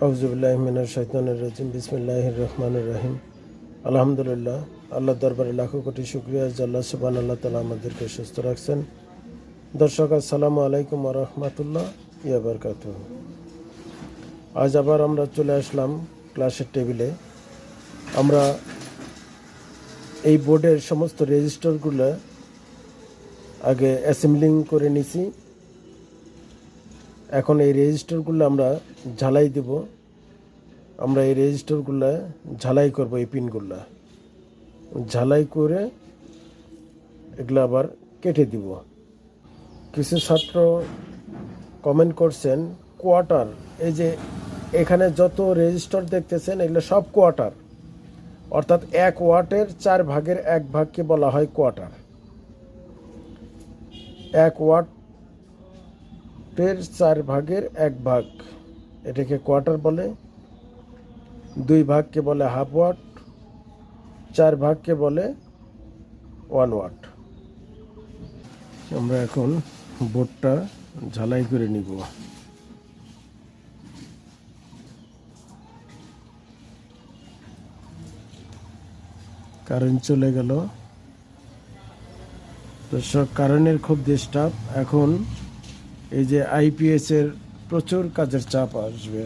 আউজুবিল্লাহমিনার শৈতানের রাজিম বিসমিল্লাহ রহমান রহিম আলহামদুলিল্লাহ আল্লাহ দরবারে লাখো কোটি শুক্রিয়া আল্লাহ সুবান আল্লাহ তালা আমাদেরকে সুস্থ রাখছেন দর্শক আসসালামু আলাইকুম রহমতুল্লাহ ইয়াবরকাত আজ আবার আমরা চলে আসলাম ক্লাসের টেবিলে আমরা এই বোর্ডের সমস্ত রেজিস্টারগুলো আগে অ্যাসেম্বলিং করে নিছি এখন এই রেজিস্টারগুলো আমরা ঝালাই দেব। আমরা এই রেজিস্টারগুলো ঝালাই করব, এই পিনগুলো ঝালাই করে এগুলো আবার কেটে দিব। কিছু ছাত্র কমেন্ট করছেন কোয়ার্টার এই যে এখানে যত রেজিস্টার দেখতেছেন, এগুলো সব কোয়ার্টার অর্থাৎ এক ওয়াটের চার ভাগের এক ভাগকে বলা হয় কোয়ার্টার এক ওয়াট টের চার ভাগের এক ভাগ। এটাকে কোয়ার্টার বলে। দুই ভাগকে বলে হাফ ওয়াট চার ভাগকে বলে ওয়ান ওয়াট আমরা এখন বোর্ডটা ঝালাই করে নিব। কারেন্ট চলে গেল। দর্শক কারেন্টের খুব ডিস্টার্ব এখন এই যে আইপিএস এর প্রচুর কাজের চাপ আসবে।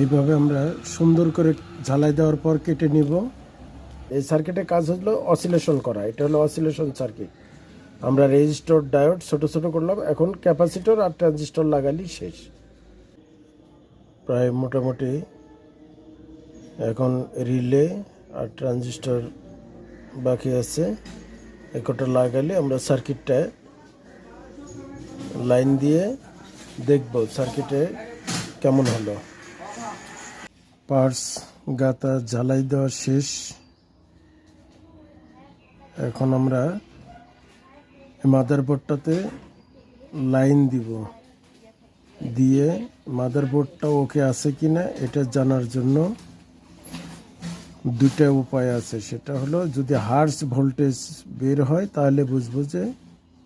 এইভাবে আমরা সুন্দর করে ঝালাই দেওয়ার পর কেটে নিব। এই সার্কিটের কাজ হলো অসিলেশন করা। এটা হলো অসিলেশন সার্কিট আমরা রেজিস্টর ডায়োড ছোট ছোট করলাম, এখন ক্যাপাসিটর আর ট্রানজিস্টর লাগালি শেষ। প্রায় মোটামুটি এখন রিলে আর ট্রানজিস্টর বাকি আছে। একটা লাগালে আমরা সার্কিটটা লাইন দিয়ে দেখব সার্কিটে কেমন হলো। পার্স গাতা জ্বালাই দেওয়া শেষ। এখন আমরা মাদারবোর্ডটাতে লাইন দিব। দিয়ে মাদারবোর্ডটা ওকে আছে কি না এটা জানার জন্য দুটা উপায় আছে। সেটা হলো যদি হার্স ভোল্টেজ বের হয় তাহলে বুঝব যে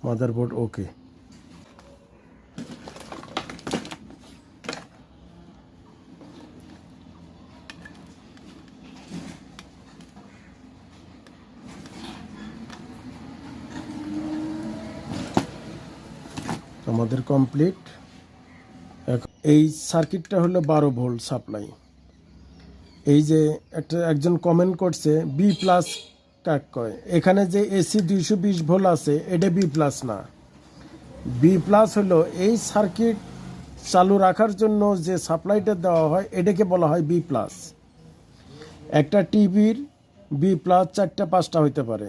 মাদারবোর্ড ওকে। আমাদের কমপ্লিট এই সার্কিটটা হলো বারো ভোল্ট সাপ্লাই এই যে একটা একজন কমেন্ট করছে বি প্লাস কাক কয়? এখানে যে এসি দুইশো বিশ ভোল্ট আছে, এটা বি প্লাস না। বি প্লাস হলো এই সার্কিট চালু রাখার জন্য যে সাপ্লাইটা দেওয়া হয়, এটাকে বলা হয় বি প্লাস একটা টিভির বি প্লাস চারটা পাঁচটা হইতে পারে।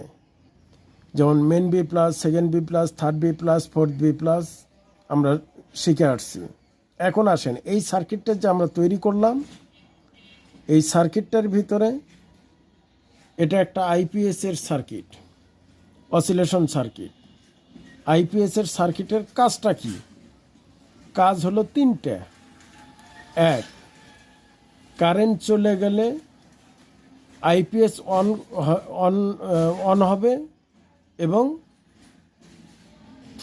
যেমন main B plus second B plus third B plus fourth B plus আমরা শিখে আসছি। এখন আসেন, এই সার্কিটটা যে আমরা তৈরি করলাম, এই সার্কিটটার ভিতরে এটা একটা আইপিএসের সার্কিট অসিলেশন সার্কিট আইপিএস এর সার্কিটের কাজটা কি? কাজ হলো তিনটে। এক কারেন্ট চলে গেলে আইপিএস অন অন অন হবে এবং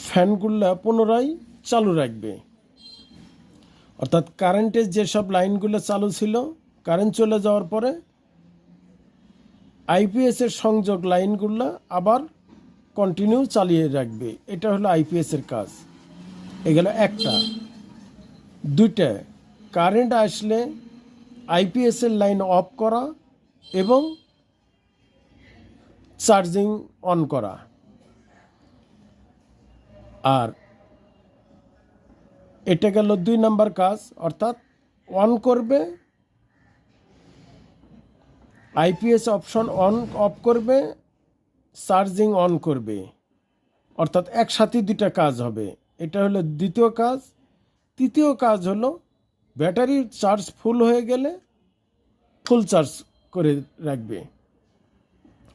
ফ্যানগুলো পুনরায় চালু রাখবে। অর্থাৎ কারেন্টের যেসব লাইনগুলো চালু ছিল কারেন্ট চলে যাওয়ার পরে আইপিএস এর সংযোগ লাইনগুলো আবার কন্টিনিউ চালিয়ে রাখবে। এটা হলো আইপিএস এর কাজ। এগুলো একটা। দুইটা কারেন্ট আসলে আইপিএস এর লাইন অফ করা এবং চার্জিং অন করা। আর এটা গেল দুই নাম্বার কাজ, অর্থাৎ অন করবে আইপিএস অপশন অন অফ করবে চার্জিং অন করবে, অর্থাৎ একসাথে দুটা কাজ হবে। এটা হলো দ্বিতীয় কাজ। তৃতীয় কাজ হলো ব্যাটারির চার্জ ফুল হয়ে গেলে ফুল চার্জ করে রাখবে।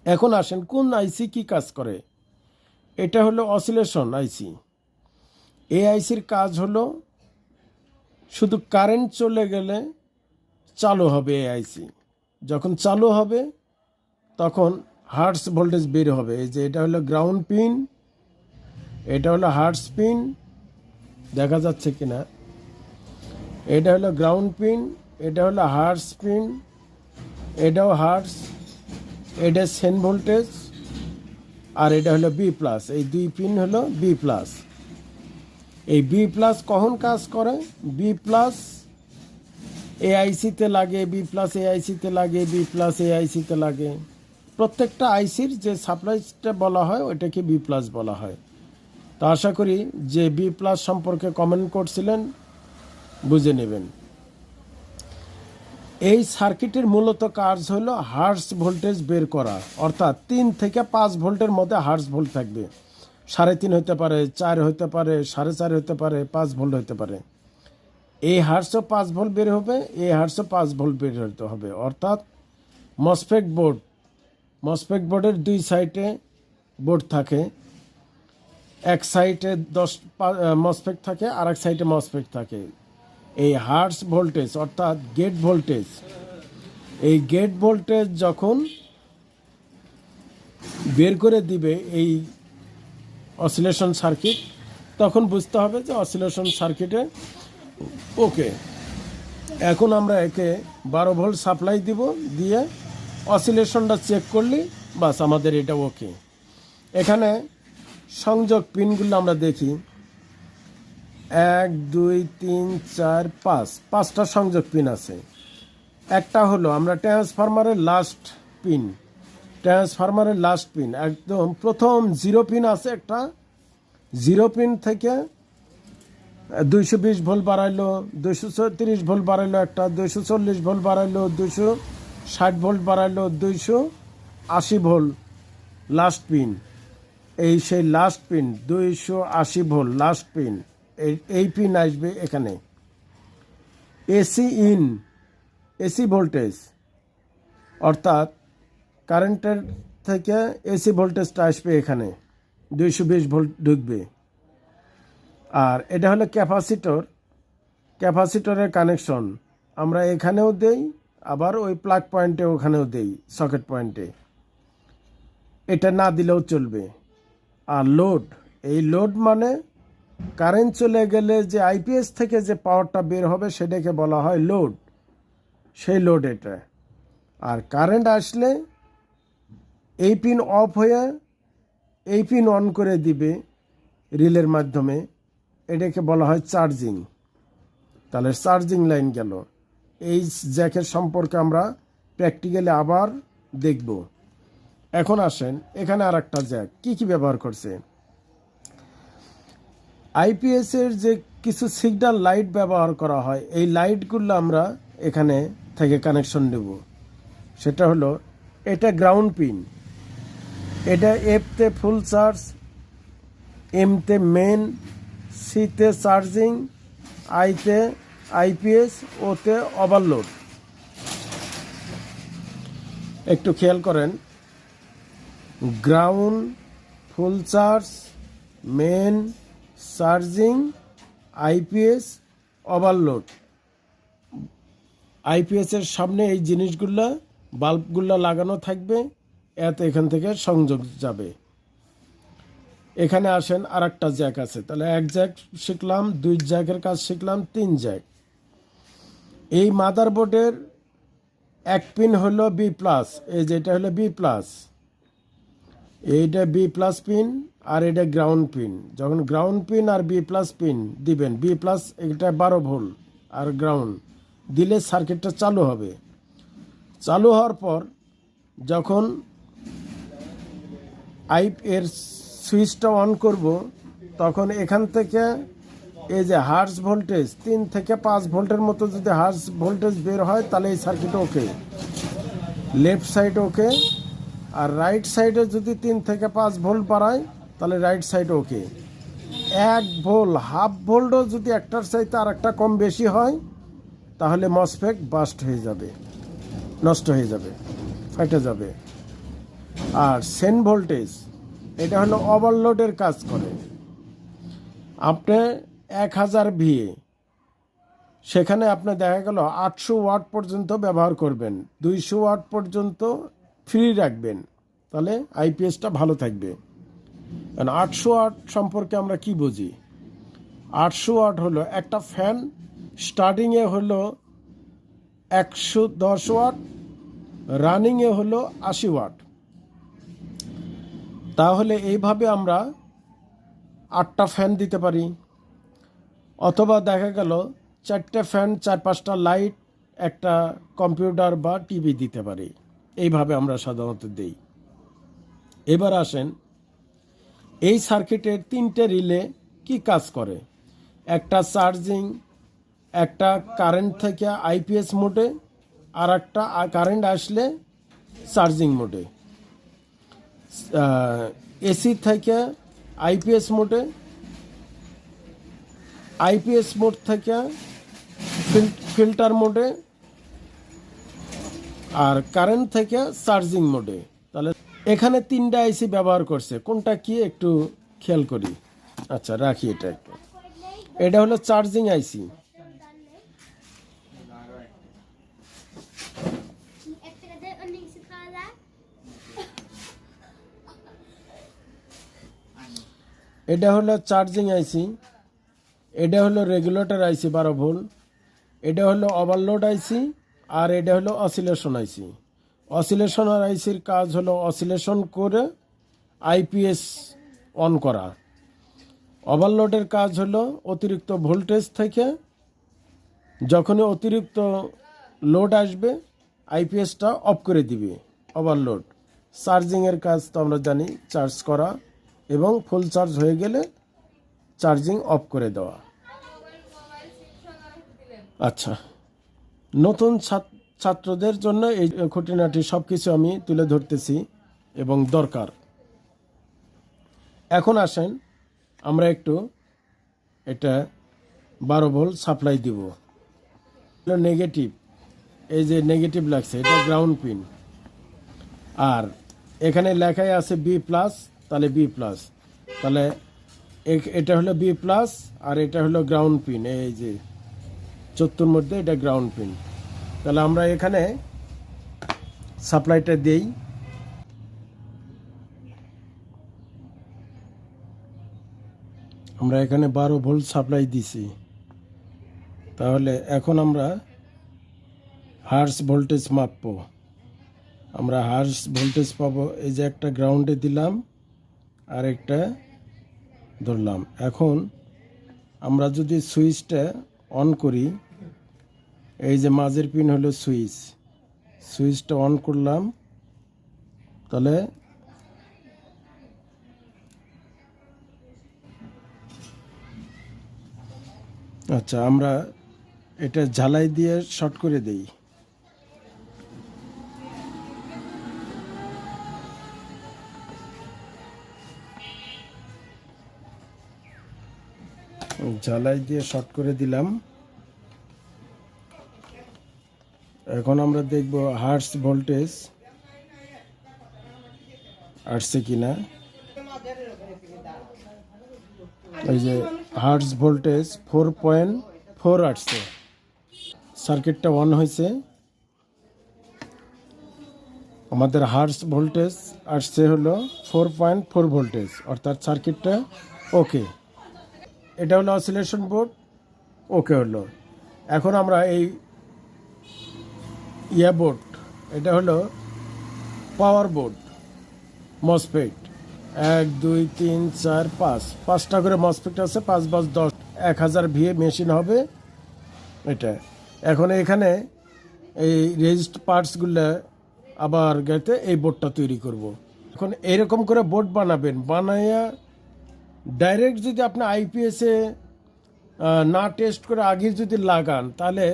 এখন আসেন কোন আইসি কি কাজ করে? এটা হলো অসিলেশন আইসি এই আইসির কাজ হলো শুধু কারেন্ট চলে গেলে চালু হবে এআইসি। যখন চালু হবে, তখন হার্টস ভোল্টেজ বের হবে। এই যে এটা হলো গ্রাউন্ড পিন এটা হলো হার্টস পিন দেখা যাচ্ছে কি না এটা হলো গ্রাউন্ড পিন এটা হলো হার্টস পিন এটাও হার্টস এটা সেন ভোল্টেজ আর এটা হলো বি প্লাস এই দুই পিন হলো বি প্লাস এই বি প্লাস কখন কাজ করে? বি প্লাস এআইসিতে লাগে বি প্লাস এআইসিতে লাগে বি প্লাস এআইসিতে লাগে। প্রত্যেকটা আইসির যে সাপ্লাইটা বলা হয়, ওইটাকে বি প্লাস বলা হয়। তো আশা করি যে বি প্লাস সম্পর্কে কমেন্ট করছিলেন, বুঝে নেবেন। এই সার্কিটের মূলত কাজ হলো হার্স ভোল্টেজ বের করা, অর্থাৎ তিন থেকে পাঁচ ভোল্টের মধ্যে হার্স ভোল্ট থাকবে। সাড়ে তিন হতে পারে, চার হতে পারে, সাড়ে চার হতে পারে, পাঁচ ভোল্ট হতে পারে। এই হার্সও পাঁচ ভোল্ট বের হবে, এই হার্সও পাঁচ ভোল্ট বের হতে হবে। অর্থাৎ মসফেক বোর্ড মসফেক বোর্ডের দুই সাইডে বোর্ড থাকে। এক সাইডে দশ মসফেক থাকে আর এক সাইডে মসফেক থাকে। এই হার্স ভোল্টেজ, অর্থাৎ গেট ভোল্টেজ, এই গেট ভোল্টেজ যখন বের করে দিবে, এই অসিলেশন সার্কিট তখন বুঝতে হবে যে অসিলেশন সার্কিটে ওকে, এখন আমরা একে বারো ভোল্ট সাপ্লাই দিব, দিয়ে অসিলেশনটা চেক করলি, বাস আমাদের এটা ওকে এখানে সংযোগ পিনগুলো আমরা দেখি। এক, দুই, তিন, চার, পাঁচ, পাঁচটা সংযোগ পিন আছে। একটা হলো আমরা ট্রান্সফরমারের লাস্ট পিন ট্রান্সফরমারের লাস্ট পিন একদম প্রথম জিরো পিন আছে একটা জিরো পিন থেকে দুইশো বিশ ভোল্ট বাড়াইলো, দুইশো চৌত্রিশ ভোল্ট বাড়াইলো একটা, দুইশো চল্লিশ ভোল্ট বাড়াইলো, দুইশো ষাট ভোল্ট বাড়াইলো, দুইশো আশি ভোল্ট লাস্ট পিন এই সেই লাস্ট পিন দুইশো আশি ভোল্ট লাস্ট পিন এই এই পিন আসবে এখানে। এসি ইন এসি ভোল্টেজ অর্থাৎ কারেন্টের থেকে এসি ভোল্টেজটা আসবে এখানে, দুইশো বিশ ভোল্ট ঢুকবে। আর এটা হলো ক্যাপাসিটর, ক্যাপাসিটরের কানেকশন। আমরা এখানেও দেই, আবার ওই প্লাগ পয়েন্টে ওখানেও দেই, সকেট পয়েন্টে। এটা না দিলেও চলবে। আর লোড, এই লোড মানে কারেন্ট চলে গেলে যে আইপিএস থেকে যে পাওয়ারটা বের হবে সেটাকে বলা হয় লোড, সেই লোড এটা। আর কারেন্ট আসলে এই পিন অফ হয়ে এই পিন অন করে দিবে রিলের মাধ্যমে। এটাকে বলা হয় চার্জিং। তাহলে চার্জিং লাইন গেল। এই জ্যাকের সম্পর্কে আমরা প্র্যাকটিক্যালি আবার দেখব। এখন আসেন, এখানে আর একটা জ্যাক। কী কী ব্যবহার করছে? আইপিএসের যে কিছু সিগন্যাল লাইট ব্যবহার করা হয়, এই লাইটগুলো আমরা এখানে থেকে কানেকশন নেব। সেটা হলো, এটা গ্রাউন্ড পিন এটা এফতে ফুল চার্জ এমতে মেন সিতে চার্জিং আইতে আইপিএস ওতে ওভারলোড একটু খেয়াল করেন। Ground full charge main charging IPS overload আইপিএসের সামনে এই জিনিসগুলো বাল্বগুলো লাগানো থাকবে। এত এখান থেকে সংযোগ যাবে। এখানে আসেন আর একটা জ্যাক আছে। তাহলে এক জ্যাক শিখলাম, দুই জ্যাকের কাজ শিখলাম, তিন জ্যাক। এই মাদারবোর্ডের এক পিন হলো বি প্লাস, এই যেটা হলো বি প্লাস। এইটা বি প্লাস পিন আর এটা গ্রাউন্ড পিন। যখন গ্রাউন্ড পিন আর বি প্লাস পিন দিবেন, বি প্লাস এটা বারো ভোল্ট আর গ্রাউন্ড, দিলে সার্কিটটা চালু হবে। চালু হওয়ার পর যখন আইপ এর সুইচটা অন করব, তখন এখান থেকে এই যে হার্স ভোল্টেজ, তিন থেকে পাঁচ ভোল্টের মতো যদি হার্স ভোল্টেজ বের হয়, তাহলে এই circuit okay left side okay আর রাইট সাইডে যদি তিন থেকে পাঁচ ভোল্ট বাড়ায়, তাহলে রাইট সাইড ওকে এক ভোল্ট হাফ ভোল্টও যদি একটার চাইতে আর একটা কম বেশি হয়, তাহলে মসফেক বাস্ট হয়ে যাবে, নষ্ট হয়ে যাবে, ফেটে যাবে। আর সেন ভোল্টেজ, এটা হলো ওভারলোডের কাজ করে। আপনি এক হাজার ভিএ, সেখানে আপনি দেখা গেল আটশো ওয়াট পর্যন্ত ব্যবহার করবেন, দুইশো ওয়াট পর্যন্ত ফ্রি রাখবেন, তাহলে আইপিএসটা ভালো থাকবে। কারণ আটশো ওয়াট সম্পর্কে আমরা কি বুঝি? আটশো ওয়াট হলো একটা ফ্যান স্টার্টিংয়ে হলো একশো দশ ওয়াট রানিংয়ে হলো আশি ওয়াট। তাহলে এইভাবে আমরা আটটা ফ্যান দিতে পারি। অথবা দেখা গেল চারটে ফ্যান, চার পাঁচটা লাইট, একটা কম্পিউটার বা টিভি দিতে পারি। এইভাবে আমরা সাধারণত দেই। এবার আসেন, এই সার্কিটের তিনটে রিলে কি কাজ করে? একটা চার্জিং, একটা কারেন্ট থেকে আইপিএস মোডে আর একটা কারেন্ট আসলে চার্জিং মোডে। এসি থেকে আইপিএস মোডে আইপিএস মোড থেকে ফিল্টার মোডে, আর কারেন্ট থেকে চার্জিং মোডে। তাহলে এখানে তিনটা আইসি ব্যবহার করছে। কোনটা কি একটু খেয়াল করি। আচ্ছা রাখি এটা একটু। এটা হলো চার্জিং আইসি এক টাকাতে অনেক কিছু খাওয়া যায় এটা হলো চার্জিং আইসি এটা হলো রেগুলেটর আইসি বারো ভোল্ট, এটা হলো ওভারলোড আইসি আর এটা হলো অসিলেশন আইসি অসিলেশন আর আইসির কাজ হলো অসিলেশন করে আইপিএস অন করা। ওভারলোডের কাজ হলো অতিরিক্ত ভোল্টেজ থেকে যখনই অতিরিক্ত লোড আসবে আইপিএসটা অফ করে দিবে ওভারলোড চার্জিংয়ের কাজ তো আমরা জানি চার্জ করা। এবং ফুল চার্জ হয়ে গেলে চার্জিং অফ করে দেওয়া। আচ্ছা। নতুন ছাত- ছাত্রদের জন্য এই খুঁটিনাটি সব কিছু আমি তুলে ধরতেছি এবং দরকার। এখন আসেন, আমরা একটু এটা বারো ভোল্ট সাপ্লাই দিব। নেগেটিভ এই যে নেগেটিভ লাগছে, এটা গ্রাউন্ড পিন আর এখানে লেখাই আছে বি প্লাস তাহলে বি প্লাস তাহলে এটা হলো বি প্লাস আর এটা হলো গ্রাউন্ড পিন এই যে চত্বর মধ্যে এটা গ্রাউন্ড পিন তাহলে আমরা এখানে সাপ্লাইটা দেই। আমরা এখানে বারো ভোল্ট সাপ্লাই দিছি। তাহলে এখন আমরা হার্স ভোল্টেজ মাপবো। আমরা হার্স ভোল্টেজ পাবো। এই যে একটা গ্রাউন্ডে দিলাম। আর একটা ধরলাম। এখন আমরা যদি সুইচটা অন করি, এই যে মাঝের পিন হলো সুইচ, সুইচটা অন করলাম, তাহলে আচ্ছা আমরা এটা ঝালাই দিয়ে শর্ট করে দেই। ঝালাই দিয়ে শর্ট করে দিলাম। এখন আমরা দেখব হার্স ভোল্টেজ আসছে কিনা। এই যে হার্স ভোল্টেজ ফোর পয়েন্ট ফোর আসছে। সার্কিটটা অন হয়েছে। আমাদের হার্স ভোল্টেজ আসছে হলো ফোর পয়েন্ট ফোর ভোল্টেজ, অর্থাৎ সার্কিটটা ওকে এটা হলো অসিলেশন বোর্ড ওকে হলো। এখন আমরা এই ইয়া বোর্ড এটা হলো পাওয়ার বোর্ড মসপেট এক, দুই, তিন, চার, পাঁচ। পাঁচটা করে মসপেট আছে, পাঁচ পাঁচ দশ। এক হাজার ভিএ মেশিন হবে এটা। এখন এখানে এই রেজিস্ট পার্টসগুলো আবার গেতে এই বোর্ডটা তৈরি করব। এখন এরকম করে বোর্ড বানাবেন, বানাইয়া ডাইরেক্ট যদি আপনি আইপিএসে না টেস্ট করে আগে যদি লাগান, তাহলে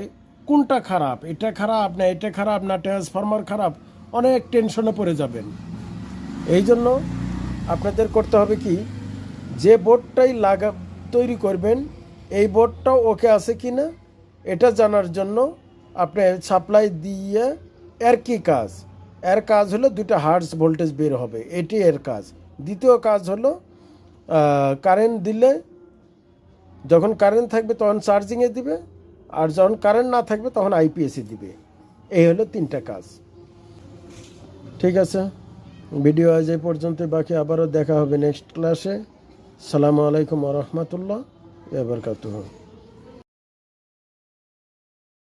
কোনটা খারাপ? এটা খারাপ না এটা খারাপ না ট্রান্সফরমার খারাপ, অনেক টেনশনে পড়ে যাবেন। এই জন্য আপনাদের করতে হবে কি, যে বোর্ডটাই লাগা, তৈরি করবেন, এই বোর্ডটাও ওকে আছে কি না এটা জানার জন্য আপনি সাপ্লাই দিয়ে এর কি কাজ? এর কাজ হলো দুটো হার্টস ভোল্টেজ বের হবে, এটি এর কাজ। দ্বিতীয় কাজ হলো কারেন্ট দিলে যখন কারেন্ট থাকবে তখন চার্জিংয়ে দিবে, আর যখন কারেন্ট না থাকবে তখন আইপিএসি দিবে। এই হলো তিনটা কাজ। ঠিক আছে? ভিডিও আজ এই পর্যন্ত, বাকি আবারও দেখা হবে নেক্সট ক্লাসে সালামু আলাইকুম রহমতুল্লাহ এবার